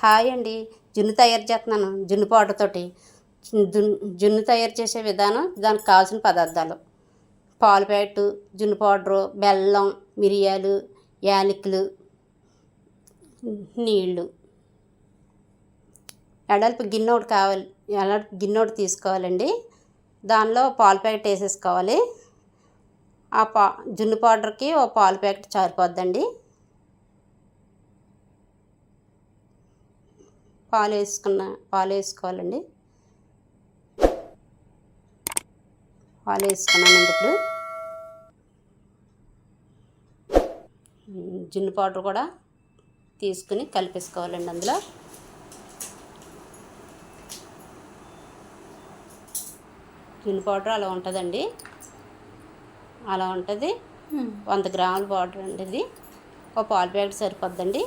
Hi అండి. జున్ను తయారు చేస్తున్నాను. జున్ను పౌడర్ తోటి జున్ను జున్ను తయారు చేసే విధానం దానికి కావాల్సిన పదార్థాలు. పాలు ప్యాకెట్ జున్ను పౌడరు బెల్లం మిరియాలు యాలకులు నీళ్ళు. ఎడల్పు గిన్నె ఒకటి కావాలి. ఎడల్పు గిన్నె ఒకటి తీసుకోవాలండి. దానిలో పాలు ప్యాకెట్ వేసేసుకోవాలి. ఆ పా జున్ను పౌడర్కి ఓ పాలు ప్యాకెట్ సరిపోద్దండి పాలు వేసుకున్న పాలు వేసుకోవాలండి. పాలు వేసుకున్నానండి ఇప్పుడు. జున్ను పౌడర్ కూడా తీసుకుని కలిపేసుకోవాలండి అందులో. జున్ను పౌడర్ అలా ఉంటుందండి. అలా ఉంటుంది. వంద గ్రాముల పౌడర్ అండి ఇది. ఒక పాలు ప్యాకెట్ సరిపోద్దండి.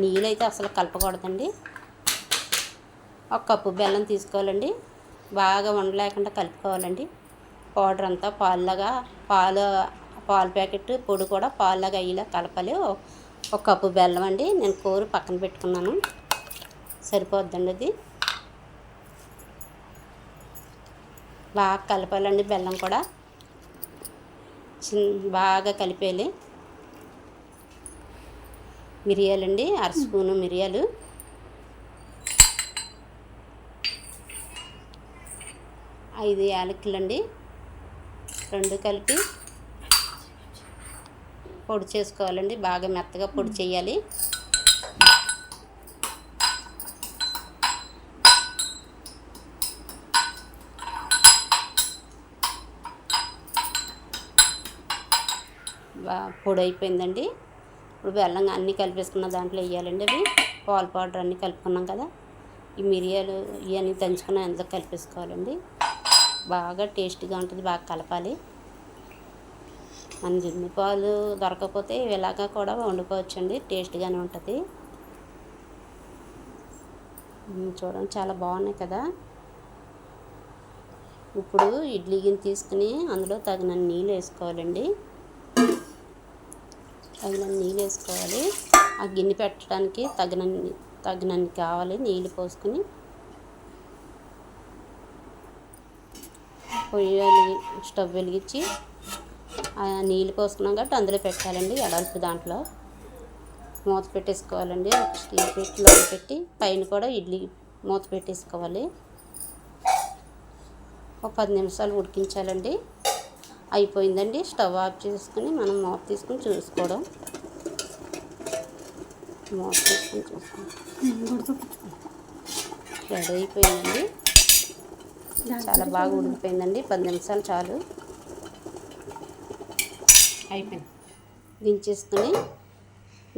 నీళ్ళు అయితే అసలు కలపకూడదండి. ఒక కప్పు బెల్లం తీసుకోవాలండి. బాగా ఉండలేకుండా కలుపుకోవాలండి. పౌడర్ అంతా పాలులాగా పాలు పాలు ప్యాకెట్ పొడి కూడా పాలులాగా అయ్యేలా కలపాలి. ఒక కప్పు బెల్లం అండి. నేను కూర పక్కన పెట్టుకున్నాను. సరిపోద్దండి అది. బాగా కలపాలండి బెల్లం కూడా. చిన్న బాగా కలిపేయాలి. మిరియాలండి అర స్పూను మిరియాలు. ఐదు యాలకులండి రెండు కలిపి పొడి చేసుకోవాలండి బాగా మెత్తగా పొడి చేయాలి. బాగా పొడి అయిపోయిందండి. ఇప్పుడు బెల్లం అన్నీ కలిపేసుకున్న దాంట్లో వేయాలండి అవి. పాలు పౌడర్ అన్నీ కలుపుకున్నాం కదా. ఈ మిరియాలు ఇవన్నీ దంచుకున్న అందులో కలిపేసుకోవాలండి. బాగా టేస్టీగా ఉంటుంది బాగా కలపాలి. మన జిమ్మి పాలు దొరకకపోతే ఇలాగా కూడా వండుకోవచ్చండి టేస్ట్గానే ఉంటుంది. చూడండి చాలా బాగున్నాయి కదా. ఇప్పుడు ఇడ్లీ గిన్నె తీసుకుని అందులో తగినన్ని నీళ్ళు వేసుకోవాలండి. తగినన్ని నీళ్ళు వేసుకోవాలి. ఆ గిన్నె పెట్టడానికి తగినన్ని తగినన్ని కావాలి. నీళ్ళు పోసుకుని పొయ్యి వెలిగి స్టవ్ వెలిగించి ఆ నీళ్ళు పోసుకున్నాం కాబట్టి అందులో పెట్టాలండి ఎడల్పు దాంట్లో. మూత పెట్టేసుకోవాలండి. స్టీల్ పెట్టిలో పెట్టి పైన కూడా ఇడ్లీ మూత పెట్టేసుకోవాలి. ఒక పది నిమిషాలు ఉడికించాలండి. అయిపోయిందండి. స్టవ్ ఆఫ్ చేసుకుని మనం మూత తీసుకుని చూసుకోవడం. మూత తీసుకుని చూసుకోవడం. రెడీ అయిపోయిందండి. చాలా బాగా ఉడికిపోయిందండి. పది నిమిషాలు చాలు. అయిపోయింది. దించేసుకుని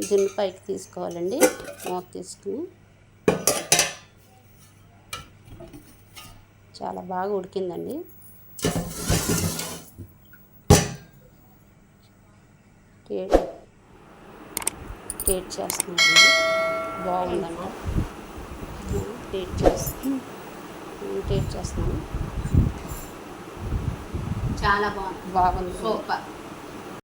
జున్ను పైకి తీసుకోవాలండి. మోత తీసుకుని. చాలా బాగా ఉడికిందండి. టేట్ టేట్ చేస్తున్నానండి. బాగుందండి. టేట్ చేస్తున్నాను. టేట్ చేస్తున్నాను. చాలా బాగుంది. బాగుంది. సూపర్.